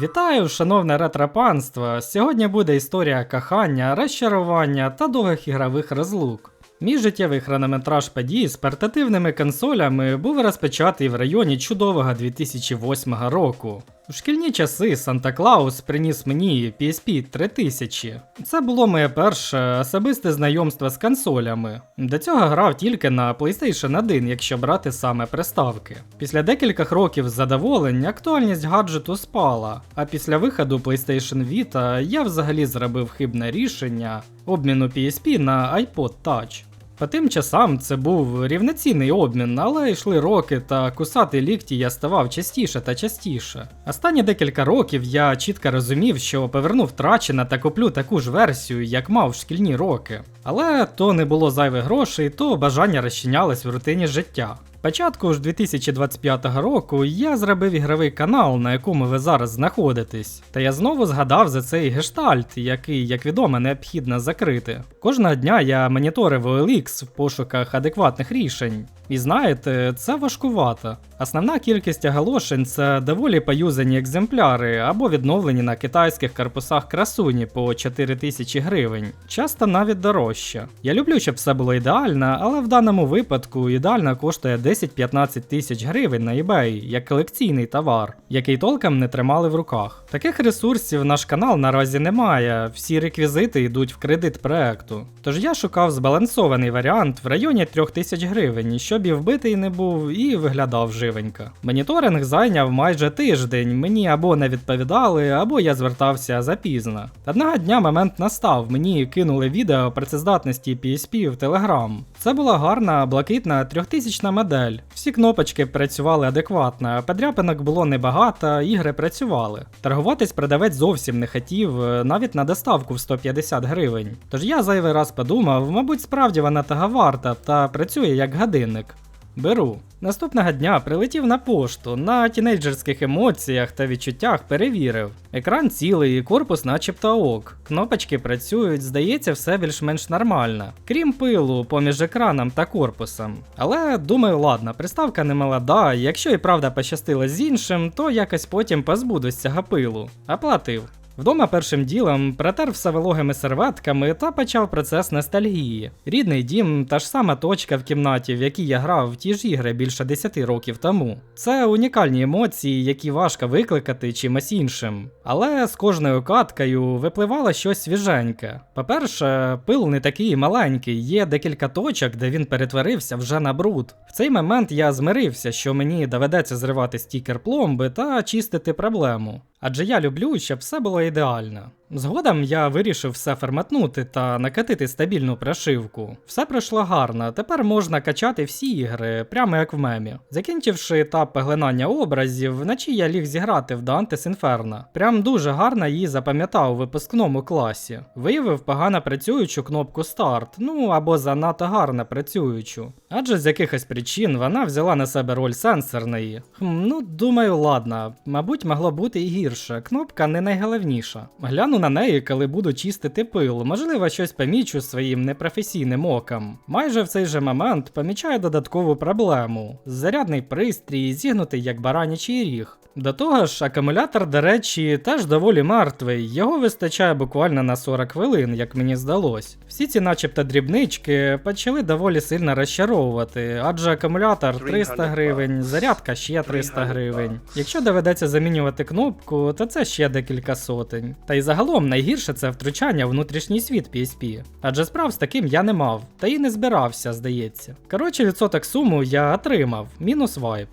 Вітаю, шановне ретропанство! Сьогодні буде історія кохання, розчарування та довгих ігрових розлук. Мій життєвий хронометраж подій з портативними консолями був розпочатий в районі чудового 2008 року. У шкільні часи Санта Клаус приніс мені PSP 3000. Це було моє перше особисте знайомство з консолями. До цього грав тільки на PlayStation 1, якщо брати саме приставки. Після декількох років задоволень актуальність гаджету спала, а після виходу PlayStation Vita я взагалі зробив хибне рішення обміну PSP на iPod Touch. По тим часам це був рівноцінний обмін, але йшли роки, та кусати лікті я ставав частіше та частіше. Останні декілька років я чітко розумів, що поверну втрачене та куплю таку ж версію, як мав в шкільні роки. Але то не було зайвих грошей, то бажання розчинялось в рутині життя. Початку ж 2025 року я зробив ігровий канал, на якому ви зараз знаходитесь. Та я знову згадав за цей гештальт, який, як відомо, необхідно закрити. Кожного дня я моніторив OLX в пошуках адекватних рішень. І знаєте, це важкувато. Основна кількість оголошень це доволі поюзані екземпляри або відновлені на китайських корпусах красуні по 4000 гривень, часто навіть дорожче. Я люблю, щоб все було ідеально, але в даному випадку ідеально коштує 10-15 тисяч гривень на eBay як колекційний товар, який толком не тримали в руках. Таких ресурсів наш канал наразі немає, всі реквізити йдуть в кредит проекту. Тож я шукав збалансований варіант в районі 3000 гривень, щоб і вбитий не був, і виглядав живенько. Моніторинг зайняв майже тиждень, мені або не відповідали, або я звертався запізно. Одного дня момент настав, мені кинули відео працездатності PSP в Telegram. Це була гарна блакитна 3000 модель. Всі кнопочки працювали адекватно, подряпинок було небагато, ігри працювали. Торгуватись продавець зовсім не хотів, е, навіть на доставку в 150 гривень. Тож я зайвий раз подумав, мабуть, справді вона того варта та працює як годинник. Беру. Наступного дня прилетів на пошту, на тінейджерських емоціях та відчуттях перевірив. Екран цілий, і корпус начебто ок. Кнопочки працюють, здається, все більш-менш нормально. Крім пилу поміж екраном та корпусом. Але думаю, ладно, приставка не молода, якщо і правда пощастило з іншим, то якось потім позбудусь цього пилу. Оплатив. Вдома першим ділом протер все вологими серветками та почав процес ностальгії. Рідний дім та ж сама точка в кімнаті, в якій я грав в ті ж ігри більше 10 років тому. Це унікальні емоції, які важко викликати чимось іншим. Але з кожною каткою випливало щось свіженьке. По-перше, пил не такий маленький, є декілька точок, де він перетворився вже на бруд. В цей момент я змирився, що мені доведеться зривати стікер пломби та чистити проблему. Адже я люблю, щоб все було ідеально. Згодом я вирішив все форматнути та накатити стабільну прошивку. Все пройшло гарно, тепер можна качати всі ігри, прямо як в мемі. Закінчивши етап поглинання образів, вночі я ліг зіграти в Dante's Inferno. Прям дуже гарно її запам'ятав у випускному класі. Виявив погано працюючу кнопку старт, ну або занадто гарно працюючу. Адже з якихось причин вона взяла на себе роль сенсорної. Хм, ну думаю, ладно, мабуть, могло бути і гірше. Кнопка не найголовніша. Гляну на неї, коли буду чистити пил, можливо, щось помічу своїм непрофесійним оком. Майже в цей же момент помічаю додаткову проблему: зарядний пристрій, зігнутий як баранячий ріг. До того ж, акумулятор, до речі, теж доволі мертвий, його вистачає буквально на 40 хвилин, як мені здалось. Всі ці, начебто, дрібнички почали доволі сильно розчаровувати, адже акумулятор 300 гривень, зарядка ще 300 гривень. Якщо доведеться замінювати кнопку, то це ще декілька сотень. Та й загалом найгірше це втручання в внутрішній світ PSP, адже справ з таким я не мав, та і не збирався, здається. Коротше, відсоток суму я отримав, мінус вайп.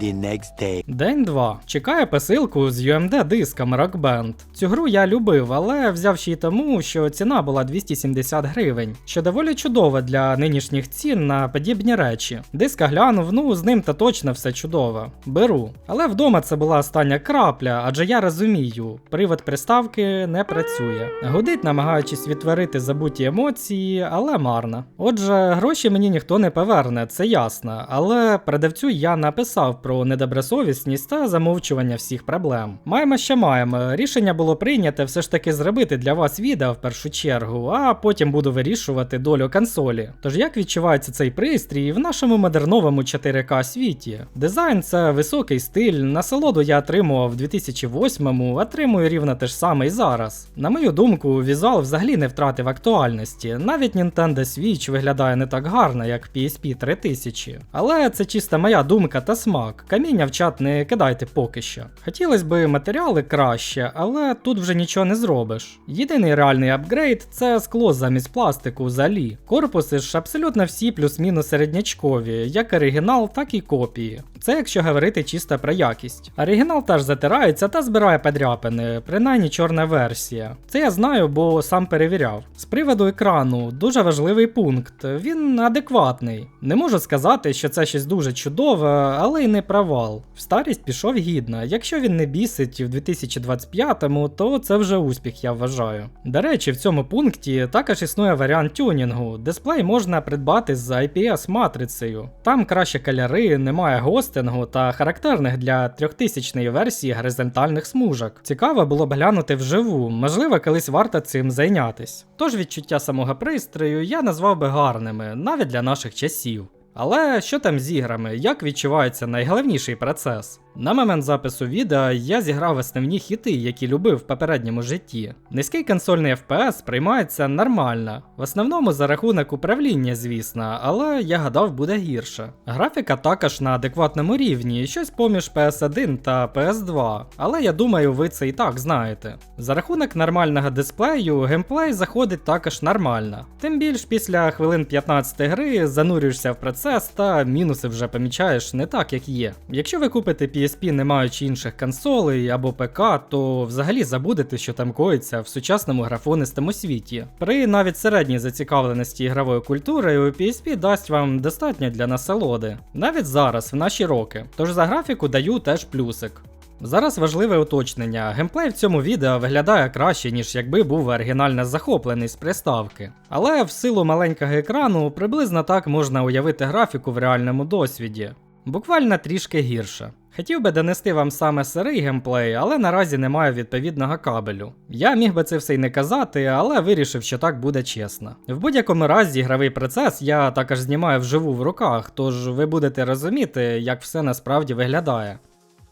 The next day. День 2. Чекаю посилку з UMD диском Rock Band. Цю гру я любив, але взяв ще й тому, що ціна була 270 гривень, що доволі чудово для нинішніх цін на подібні речі. Диска глянув, ну з ним та точно все чудово. Беру. Але вдома це була остання крапля, адже я розумію, привод приставки не працює. Гудить, намагаючись відтворити забуті емоції, але марно. Отже, гроші мені ніхто не поверне, це ясно. Але продавцю я написав про недобросовісність та замовчування всіх проблем. Маємо, що маємо. Рішення було прийняте все ж таки зробити для вас відео в першу чергу, а потім буду вирішувати долю консолі. Тож як відчувається цей пристрій в нашому модерновому 4К світі? Дизайн це високий стиль, насолоду я отримував в 2008-му, отримую рівно те ж саме і зараз. На мою думку, візуал взагалі не втратив актуальності. Навіть Nintendo Switch виглядає не так гарно, як PSP 3000. Але це чисто моя думка та смак. Каміння в чат не кидайте поки що. Хотілося б матеріали краще, але тут вже нічого не зробиш. Єдиний реальний апгрейд це скло замість пластику залі. Корпуси ж абсолютно всі плюс-мінус середнячкові, як оригінал, так і копії. Це якщо говорити чисто про якість. Оригінал теж затирається та збирає подряпини, принаймні чорна версія. Це я знаю, бо сам перевіряв. З приводу екрану дуже важливий пункт. Він адекватний. Не можу сказати, що це щось дуже чудове, але й не провал. В старість пішов гідно. Якщо він не бісить в 2025-му, то це вже успіх, я вважаю. До речі, в цьому пункті також існує варіант тюнінгу. Дисплей можна придбати з IPS матрицею. Там краще кольори, немає гостингу та характерних для 3000-ї версії горизонтальних смужок. Цікаво було б глянути вживу, можливо, колись варто цим зайнятись. Тож відчуття самого пристрою я назвав би гарними, навіть для наших часів. Але що там з іграми? Як відчувається найголовніший процес? На момент запису відео я зіграв основні хіти, які любив в попередньому житті. Низький консольний FPS сприймається нормально, в основному за рахунок управління, звісно, але я гадав буде гірше. Графіка також на адекватному рівні, щось поміж PS1 та PS2, але я думаю, ви це і так знаєте. За рахунок нормального дисплею, геймплей заходить також нормально. Тим більш після хвилин 15 гри занурюєшся в процес та мінуси вже помічаєш не так, як є. Якщо ви купите PSP, не маючи інших консолей або ПК, то взагалі забудете, що там коїться в сучасному графонистому світі. При навіть середній зацікавленості ігровою культурою, PSP дасть вам достатньо для насолоди, навіть зараз, в наші роки. Тож за графіку даю теж плюсик. Зараз важливе уточнення. Геймплей в цьому відео виглядає краще, ніж якби був оригінально захоплений з приставки. Але в силу маленького екрану приблизно так можна уявити графіку в реальному досвіді. Буквально трішки гірше. Хотів би донести вам саме сирий геймплей, але наразі немає відповідного кабелю. Я міг би це все й не казати, але вирішив, що так буде чесно. В будь-якому разі ігровий процес я також знімаю вживу в руках, тож ви будете розуміти, як все насправді виглядає.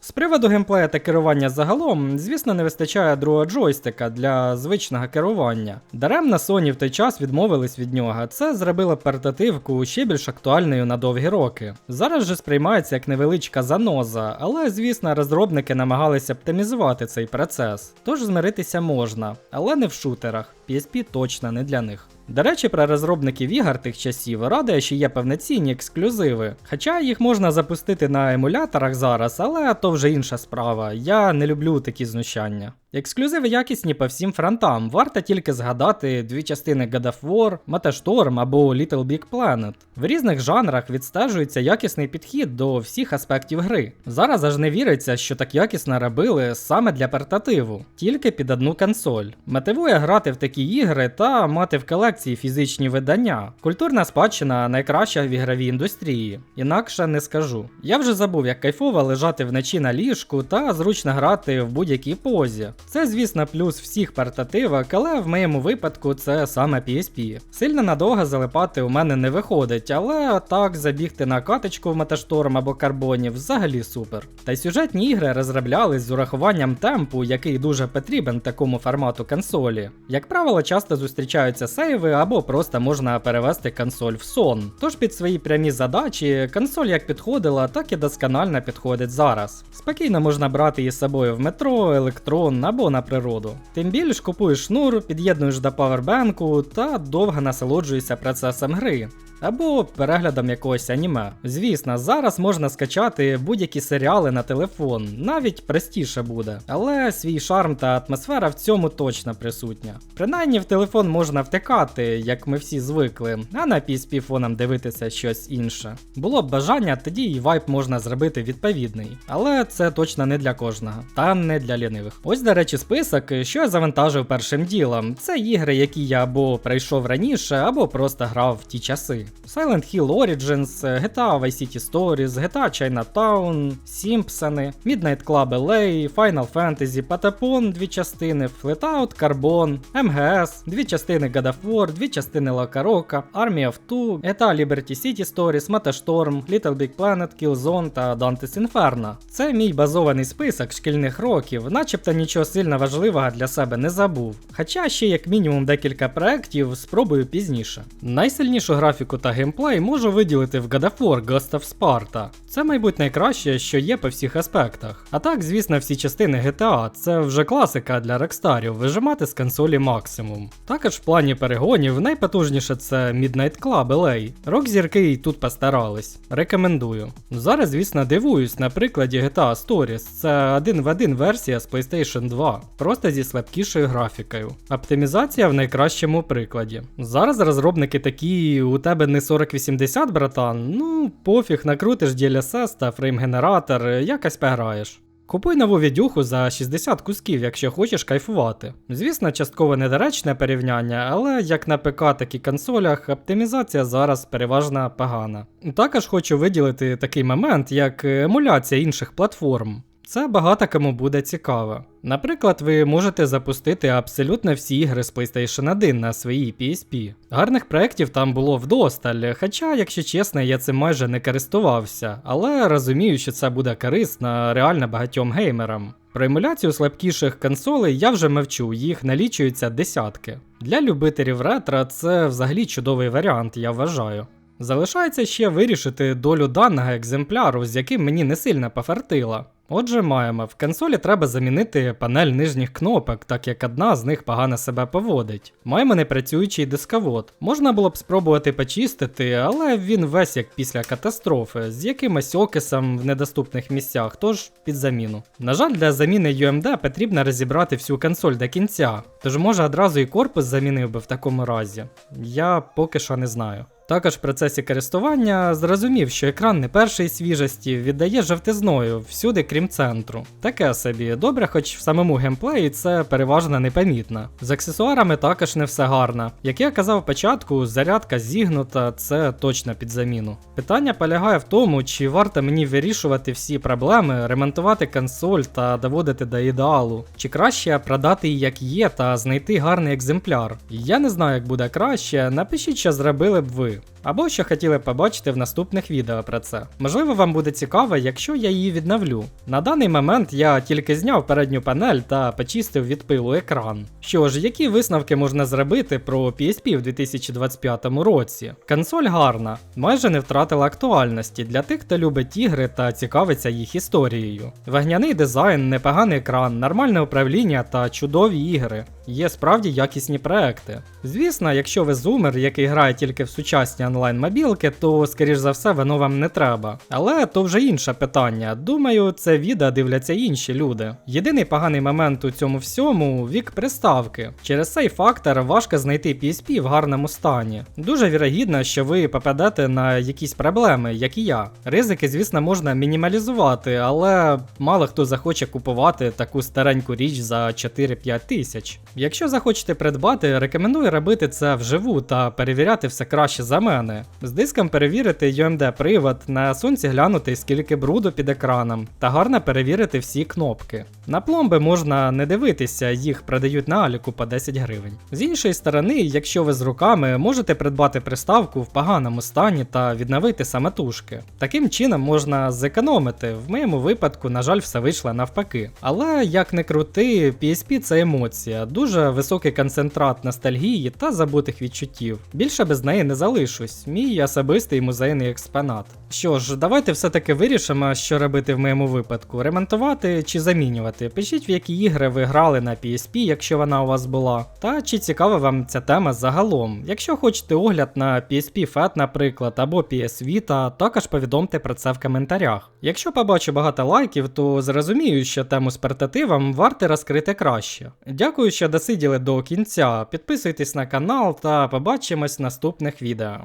З приводу геймплея та керування загалом, звісно, не вистачає другого джойстика для звичного керування. Даремно Sony в той час відмовились від нього. Це зробило портативку ще більш актуальною на довгі роки. Зараз же сприймається як невеличка заноза, але звісно, розробники намагалися оптимізувати цей процес. Тож змиритися можна, але не в шутерах. PSP точно не для них. До речі, про розробників ігор тих часів радує, що є певноцінні ексклюзиви. Хоча їх можна запустити на емуляторах зараз, але то вже інша справа. Я не люблю такі знущання. Ексклюзиви якісні по всім фронтам, варто тільки згадати дві частини God of War, Motorstorm або Little Big Planet. В різних жанрах відстежується якісний підхід до всіх аспектів гри. Зараз аж не віриться, що так якісно робили саме для портативу, тільки під одну консоль. Мотивує грати в такі ігри та мати в колекції фізичні видання. Культурна спадщина найкраща в ігровій індустрії. Інакше не скажу. Я вже забув, як кайфово лежати вночі на ліжку та зручно грати в будь-якій позі. Це, звісно, плюс всіх портативок, але в моєму випадку це саме PSP. Сильно надовго залипати у мене не виходить, але так забігти на каточку в Меташторм або карбоні взагалі супер. Та й сюжетні ігри розроблялись з урахуванням темпу, який дуже потрібен такому формату консолі. Як правило, часто зустрічаються сейви або просто можна перевести консоль в сон. Тож під свої прямі задачі консоль як підходила, так і досконально підходить зараз. Спокійно можна брати її з собою в метро, електрон або на природу. Тим більш купуєш шнур, під'єднуєш до павербенку та довго насолоджуєшся процесом гри. Або переглядом якогось аніме. Звісно, зараз можна скачати будь-які серіали на телефон, навіть простіше буде. Але свій шарм та атмосфера в цьому точно присутня. Принаймні в телефон можна втикати, як ми всі звикли, а на PSP фоном дивитися щось інше. Було б бажання, тоді і вайп можна зробити відповідний. Але це точно не для кожного, та не для лінивих. Ось, до речі, список, що я завантажив першим ділом. Це ігри, які я або пройшов раніше, або просто грав в ті часи. Silent Hill Origins, GTA Vice City Stories, GTA Chinatown, Сімпсони, Midnight Club LA, Final Fantasy, Patapon, дві частини, Flatout, Carbon, MGS, дві частини God of War, дві частини Caroca, Army of Two, GTA Liberty City Stories, Metastorm, Little Big Planet, Killzone та Dante's Inferno. Це мій базований список шкільних років, начебто нічого сильно важливого для себе не забув. Хоча ще як мінімум декілька проєктів спробую пізніше. Найсильнішу графіку та геймплей можу виділити в God of War Ghost of Sparta. Це, мабуть, найкраще, що є по всіх аспектах. А так, звісно, всі частини GTA це вже класика для рекстарів вижимати з консолі максимум. Також в плані перегонів найпотужніше це Midnight Club LA. Рок зірки і тут постарались. Рекомендую. Зараз, звісно, дивуюсь на прикладі GTA Stories. Це один в один версія з PlayStation 2, просто зі слабкішою графікою. Оптимізація в найкращому прикладі. Зараз розробники такі, у тебе не 4080, братан, ну пофіг, накрутиш DLSS та фрейм-генератор, якось пограєш. Купуй нову відюху за 60 кусків, якщо хочеш кайфувати. Звісно, частково недоречне порівняння, але як на ПК, так і консолях, оптимізація зараз переважно погана. Також хочу виділити такий момент, як емуляція інших платформ. Це багато кому буде цікаво. Наприклад, ви можете запустити абсолютно всі ігри з PlayStation 1 на своїй PSP. Гарних проєктів там було вдосталь, хоча, якщо чесно, я цим майже не користувався, але розумію, що це буде корисно реально багатьом геймерам. Про емуляцію слабкіших консолей я вже мовчу, їх налічується десятки. Для любителів ретро це взагалі чудовий варіант, я вважаю. Залишається ще вирішити долю даного екземпляру, з яким мені не сильно пофартило. Отже, маємо, в консолі треба замінити панель нижніх кнопок, так як одна з них погано себе поводить. Маємо непрацюючий дисковод. Можна було б спробувати почистити, але він весь як після катастрофи, з якимось окисом в недоступних місцях, тож під заміну. На жаль, для заміни UMD потрібно розібрати всю консоль до кінця, тож може одразу і корпус замінив би в такому разі. Я поки що не знаю. Також в процесі користування зрозумів, що екран не першої свіжості віддає жовтизною всюди, крім центру. Таке собі, добре, хоч в самому геймплеї це переважно непомітно. З аксесуарами також не все гарно. Як я казав початку, зарядка зігнута, це точно під заміну. Питання полягає в тому, чи варто мені вирішувати всі проблеми, ремонтувати консоль та доводити до ідеалу, чи краще продати її як є та знайти гарний екземпляр. Я не знаю, як буде краще, напишіть, що зробили б ви. Або що хотіли побачити в наступних відео про це. Можливо, вам буде цікаво, якщо я її відновлю. На даний момент я тільки зняв передню панель та почистив від пилу екран. Що ж, які висновки можна зробити про PSP в 2025 році? Консоль гарна, майже не втратила актуальності для тих, хто любить ігри та цікавиться їх історією. Вогняний дизайн, непоганий екран, нормальне управління та чудові ігри. Є справді якісні проекти. Звісно, якщо ви зумер, який грає тільки в сучасні онлайн-мобілки, то, скоріш за все, воно вам не треба. Але то вже інше питання. Думаю, це відео дивляться інші люди. Єдиний поганий момент у цьому всьому вік приставки. Через цей фактор важко знайти PSP в гарному стані. Дуже вірогідно, що ви попадете на якісь проблеми, як і я. Ризики, звісно, можна мінімалізувати, але мало хто захоче купувати таку стареньку річ за 4-5 тисяч. Якщо захочете придбати, рекомендую робити це вживу та перевіряти все краще за мене. З диском перевірити UMD привод, на сонці глянути скільки бруду під екраном, та гарно перевірити всі кнопки. На пломби можна не дивитися, їх продають на аліку по 10 гривень. З іншої сторони, якщо ви з руками, можете придбати приставку в поганому стані та відновити самотужки. Таким чином можна зекономити. В моєму випадку, на жаль, все вийшло навпаки. Але як не крути, PSP це емоція, дуже високий концентрат ностальгії та забутих відчуттів. Більше без неї не залишусь, мій особистий музейний експонат. Що ж, давайте все-таки вирішимо, що робити в моєму випадку: ремонтувати чи замінювати. Пишіть, в які ігри ви грали на PSP, якщо вона у вас була. Та чи цікава вам ця тема загалом. Якщо хочете огляд на PSP FAT, наприклад, або PS Vita, також повідомте про це в коментарях. Якщо побачу багато лайків, то зрозумію, що тему з портативом варто розкрити краще. Дякую, що досиділи до кінця. Підписуйтесь на канал та побачимось в наступних відео.